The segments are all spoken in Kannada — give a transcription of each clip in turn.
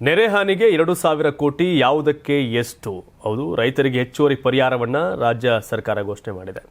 ನೆರೆ ಹಾನಿಗೆ ಎರಡು ಸಾವಿರ ಕೋಟಿ ಯಾವುದಕ್ಕೆ ಎಷ್ಟು? ಹೌದು, ರೈತರಿಗೆ ಹೆಚ್ಚುವರಿ ಪರಿಹಾರವನ್ನು ರಾಜ್ಯ ಸರ್ಕಾರ ಘೋಷಣೆ ಮಾಡಿದೆ.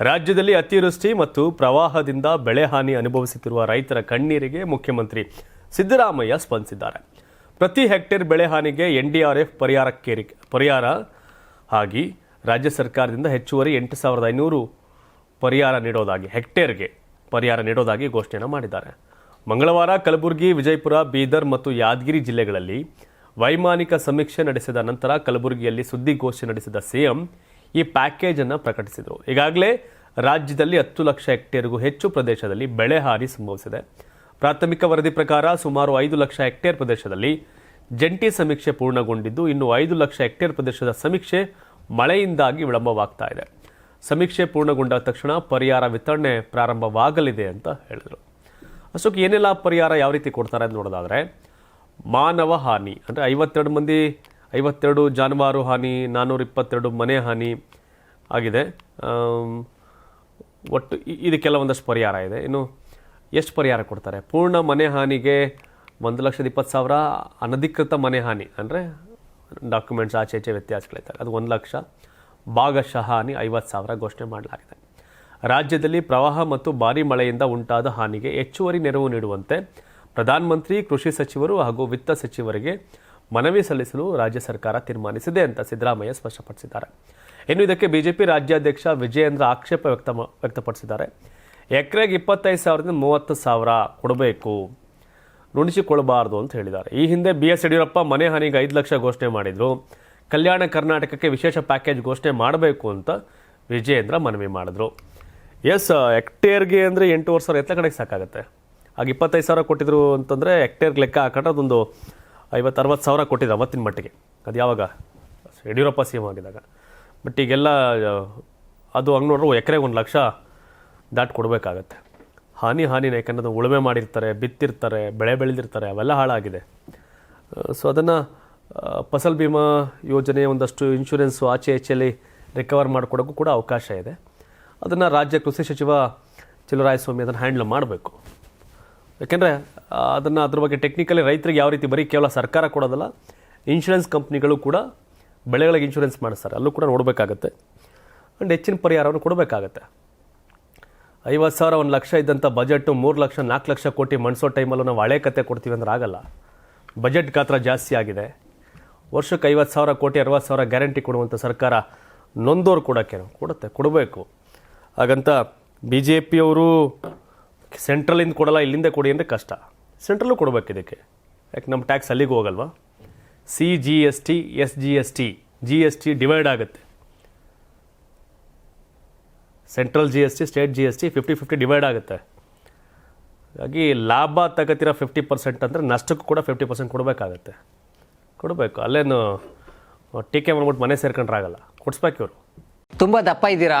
ರಾಜ್ಯದಲ್ಲಿ ಅತಿವೃಷ್ಟಿ ಮತ್ತು ಪ್ರವಾಹದಿಂದ ಬೆಳೆ ಹಾನಿ ಅನುಭವಿಸುತ್ತಿರುವ ರೈತರ ಕಣ್ಣೀರಿಗೆ ಮುಖ್ಯಮಂತ್ರಿ ಸಿದ್ದರಾಮಯ್ಯ ಸ್ಪಂದಿಸಿದ್ದಾರೆ. ಪ್ರತಿ ಹೆಕ್ಟೇರ್ ಬೆಳೆ ಹಾನಿಗೆ ಎನ್ಡಿಆರ್ಎಫ್ ಪರಿಹಾರ ಪರಿಹಾರಕ್ಕೇರಿ ಪರಿಹಾರ ಆಗಿ ರಾಜ್ಯ ಸರ್ಕಾರದಿಂದ ಹೆಚ್ಚುವರಿ ಎಂಟು ಸಾವಿರದ ಐನೂರು ಪರಿಹಾರ ನೀಡೋದಾಗಿ, ಹೆಕ್ಟೇರ್ಗೆ ಪರಿಹಾರ ನೀಡೋದಾಗಿ ಘೋಷಣೆಯನ್ನು ಮಾಡಿದ್ದಾರೆ. ಮಂಗಳವಾರ ಕಲಬುರಗಿ, ವಿಜಯಪುರ, ಬೀದರ್ ಮತ್ತು ಯಾದಗಿರಿ ಜಿಲ್ಲೆಗಳಲ್ಲಿ ವೈಮಾನಿಕ ಸಮೀಕ್ಷೆ ನಡೆಸಿದ ನಂತರ ಕಲಬುರಗಿಯಲ್ಲಿ ಸುದ್ದಿಗೋಷ್ಠಿ ನಡೆಸಿದ ಸಿಎಂ ಈ ಪ್ಯಾಕೇಜ್ ಅನ್ನು ಪ್ರಕಟಿಸಿದರು. ಈಗಾಗಲೇ ರಾಜ್ಯದಲ್ಲಿ ಹತ್ತು ಲಕ್ಷ ಹೆಕ್ಟೇರ್ಗೂ ಹೆಚ್ಚು ಪ್ರದೇಶದಲ್ಲಿ ಬೆಳೆ ಹಾನಿ ಸಂಭವಿಸಿದೆ. ಪ್ರಾಥಮಿಕ ವರದಿ ಪ್ರಕಾರ ಸುಮಾರು ಐದು ಲಕ್ಷ ಹೆಕ್ಟೇರ್ ಪ್ರದೇಶದಲ್ಲಿ ಜಂಟಿ ಸಮೀಕ್ಷೆ ಪೂರ್ಣಗೊಂಡಿದ್ದು, ಇನ್ನು ಐದು ಲಕ್ಷ ಹೆಕ್ಟೇರ್ ಪ್ರದೇಶದ ಸಮೀಕ್ಷೆ ಮಳೆಯಿಂದಾಗಿ ವಿಳಂಬವಾಗ್ತಾ ಇದೆ. ಸಮೀಕ್ಷೆ ಪೂರ್ಣಗೊಂಡ ತಕ್ಷಣ ಪರಿಹಾರ ವಿತರಣೆ ಪ್ರಾರಂಭವಾಗಲಿದೆ ಅಂತ ಹೇಳಿದರು. ಅಷ್ಟಕ್ಕೆ ಏನೆಲ್ಲ ಪರಿಹಾರ ಯಾವ ರೀತಿ ಕೊಡ್ತಾರೆ ಅಂತ ನೋಡೋದಾದರೆ, ಮಾನವ ಹಾನಿ, ಅಂದರೆ ಐವತ್ತೆರಡು ಮಂದಿ, ಐವತ್ತೆರಡು ಜಾನುವಾರು ಹಾನಿ ನಾನ್ನೂರ ಇಪ್ಪತ್ತೆರಡು ಮನೆ ಹಾನಿ ಆಗಿದೆ. ಒಟ್ಟು ಇದಕ್ಕೆಲ್ಲ ಒಂದಷ್ಟು ಪರಿಹಾರ ಇದೆ. ಇನ್ನು ಎಷ್ಟು ಪರಿಹಾರ ಕೊಡ್ತಾರೆ? ಪೂರ್ಣ ಮನೆ ಹಾನಿಗೆ ಒಂದು ಲಕ್ಷದ ಇಪ್ಪತ್ತು ಸಾವಿರ ಅನಧಿಕೃತ ಮನೆ ಹಾನಿ, ಅಂದರೆ ಡಾಕ್ಯುಮೆಂಟ್ಸ್ ಆಚೆ ಈಚೆ ವ್ಯತ್ಯಾಸಗಳಿದ್ದಾರೆ ಅದು ಒಂದು ಲಕ್ಷ ಭಾಗಶಃ ಹಾನಿ ಐವತ್ತು ಸಾವಿರ ಘೋಷಣೆ ಮಾಡಲಾಗಿದೆ. ರಾಜ್ಯದಲ್ಲಿ ಪ್ರವಾಹ ಮತ್ತು ಭಾರೀ ಮಳೆಯಿಂದ ಉಂಟಾದ ಹಾನಿಗೆ ಹೆಚ್ಚುವರಿ ನೆರವು ನೀಡುವಂತೆ ಪ್ರಧಾನಮಂತ್ರಿ, ಕೃಷಿ ಸಚಿವರು ಹಾಗೂ ವಿತ್ತ ಸಚಿವರಿಗೆ ಮನವಿ ಸಲ್ಲಿಸಲು ರಾಜ್ಯ ಸರ್ಕಾರ ತೀರ್ಮಾನಿಸಿದೆ ಅಂತ ಸಿದ್ದರಾಮಯ್ಯ ಸ್ಪಷ್ಟಪಡಿಸಿದ್ದಾರೆ. ಇನ್ನು ಇದಕ್ಕೆ ಬಿಜೆಪಿ ರಾಜ್ಯಾಧ್ಯಕ್ಷ ವಿಜಯೇಂದ್ರ ಆಕ್ಷೇಪ ವ್ಯಕ್ತ ವ್ಯಕ್ತಪಡಿಸಿದ್ದಾರೆ. ಎಕರೆಗೆ ಇಪ್ಪತ್ತೈದು ಸಾವಿರದಿಂದ ಮೂವತ್ತು ಸಾವಿರ ಕೊಡಬೇಕು. ನುಣಿಸಿಕೊಳ್ಳಬಾರದು ಅಂತ ಹೇಳಿದ್ದಾರೆ. ಈ ಹಿಂದೆ ಬಿ ಎಸ್ ಯಡಿಯೂರಪ್ಪ ಮನೆ ಹಾನಿಗೆ ಐದು ಲಕ್ಷ ಘೋಷಣೆ ಮಾಡಿದರು. ಕಲ್ಯಾಣ ಕರ್ನಾಟಕಕ್ಕೆ ವಿಶೇಷ ಪ್ಯಾಕೇಜ್ ಘೋಷಣೆ ಮಾಡಬೇಕು ಅಂತ ವಿಜಯೇಂದ್ರ ಮನವಿ ಮಾಡಿದ್ರು. ಎಸ್ ಹೆಕ್ಟೇರ್ಗೆ ಅಂದರೆ ಎಂಟೂವರೆ ಸಾವಿರ ಎತ್ತ ಕಡೆಗೆ ಸಾಕಾಗುತ್ತೆ. ಆಗ ಇಪ್ಪತ್ತೈದು ಸಾವಿರ ಕೊಟ್ಟಿದ್ರು ಅಂತಂದರೆ ಹೆಕ್ಟೇರ್ಗೆ ಲೆಕ್ಕ ಹಾಕೊಂಡ್ರೆ ಅದೊಂದು ಐವತ್ತು ಅರವತ್ತು ಸಾವಿರ ಕೊಟ್ಟಿದ್ರು ಅವತ್ತಿನ ಮಟ್ಟಿಗೆ. ಅದು ಯಾವಾಗ? ಯಡಿಯೂರಪ್ಪ ಸಿ ಎಂ ಆಗಿದಾಗ ಬಟ್ ಈಗೆಲ್ಲ ಅದು ಹಂಗೆ ನೋಡ್ರೆ ಎಕರೆಗೆ ಒಂದು ಲಕ್ಷ ದಾಟ್ ಕೊಡಬೇಕಾಗತ್ತೆ. ಹಾನಿ ಹಾನಿನ, ಯಾಕಂದ್ರೆ ಉಳುಮೆ ಮಾಡಿರ್ತಾರೆ, ಬಿತ್ತಿರ್ತಾರೆ, ಬೆಳೆ ಬೆಳೆದಿರ್ತಾರೆ, ಅವೆಲ್ಲ ಹಾಳಾಗಿದೆ. ಸೊ ಅದನ್ನು ಫಸಲ್ ಬಿಮಾ ಯೋಜನೆ ಒಂದಷ್ಟು ಇನ್ಶೂರೆನ್ಸು ಆಚೆ ಈಚೆಯಲ್ಲಿ ರಿಕವರ್ ಮಾಡಿಕೊಡೋಕ್ಕೂ ಕೂಡ ಅವಕಾಶ ಇದೆ. ಅದನ್ನು ರಾಜ್ಯ ಕೃಷಿ ಸಚಿವ ಸ್ವಾಮಿ ಅದನ್ನು ಹ್ಯಾಂಡಲ್ ಮಾಡಬೇಕು. ಯಾಕೆಂದರೆ ಅದನ್ನು ಅದ್ರ ಬಗ್ಗೆ ಟೆಕ್ನಿಕಲಿ ರೈತರಿಗೆ ಯಾವ ರೀತಿ ಬರೀ ಕೇವಲ ಸರ್ಕಾರ ಕೊಡೋದಲ್ಲ ಇನ್ಶೂರೆನ್ಸ್ ಕಂಪ್ನಿಗಳು ಕೂಡ ಬೆಳೆಗಳಿಗೆ ಇನ್ಶೂರೆನ್ಸ್ ಮಾಡಿಸ್ತಾರೆ. ಅಲ್ಲೂ ಕೂಡ ನೋಡಬೇಕಾಗತ್ತೆ. ಆ್ಯಂಡ್ ಹೆಚ್ಚಿನ ಪರಿಹಾರವನ್ನು ಕೊಡಬೇಕಾಗತ್ತೆ. ಐವತ್ತು ಸಾವಿರ, ಒಂದು ಲಕ್ಷ ಇದ್ದಂಥ ಬಜೆಟ್ಟು ಮೂರು ಲಕ್ಷ, ನಾಲ್ಕು ಲಕ್ಷ ಕೋಟಿ ಮಣಿಸೋ ಟೈಮಲ್ಲೂ ನಾವು ಹಳೆ ಕತೆ ಕೊಡ್ತೀವಿ ಅಂದ್ರೆ ಆಗಲ್ಲ. ಬಜೆಟ್ ಗಾತ್ರ ಜಾಸ್ತಿ ಆಗಿದೆ. ವರ್ಷಕ್ಕೆ ಐವತ್ತು ಸಾವಿರ ಕೋಟಿ, ಅರವತ್ತು ಸಾವಿರ ಗ್ಯಾರಂಟಿ ಕೊಡುವಂಥ ಸರ್ಕಾರ ನೊಂದೋರು ಕೊಡೋಕ್ಕೇನು ಕೊಡುತ್ತೆ, ಕೊಡಬೇಕು. ಹಾಗಂತ ಬಿ ಜೆ ಪಿಯವರು ಸೆಂಟ್ರಲಿಂದ ಕೊಡಲ್ಲ, ಇಲ್ಲಿಂದ ಕೊಡಿ ಅಂದರೆ ಕಷ್ಟ. ಸೆಂಟ್ರಲ್ಲೂ ಕೊಡಬೇಕು ಇದಕ್ಕೆ. ಯಾಕೆ ನಮ್ಮ ಟ್ಯಾಕ್ಸ್ ಅಲ್ಲಿಗೆ ಹೋಗಲ್ವಾ? C G S T S G S T G S T divide ಆಗುತ್ತೆ. Central G S T state G S T fifty fifty divide ಆಗುತ್ತೆ. ಹಾಗಾಗಿ ಲಾಭ ತಗತಿರೋ ಫಿಫ್ಟಿ ಪರ್ಸೆಂಟ್ ಅಂದರೆ ನಷ್ಟಕ್ಕೂ ಕೂಡ ಫಿಫ್ಟಿ ಪರ್ಸೆಂಟ್ ಕೊಡಬೇಕಾಗತ್ತೆ. ಕೊಡಬೇಕು. ಅಲ್ಲೇನು, ಟೀಕೆ ಮಾಡ್ಬಿಟ್ಟು ಮನೆ ಸೇರ್ಕೊಂಡ್ರಾಗಲ್ಲ. ಕೊಡಿಸ್ಬೇಕು ಇವರು. ತುಂಬ ದಪ್ಪ ಇದ್ದೀರಾ?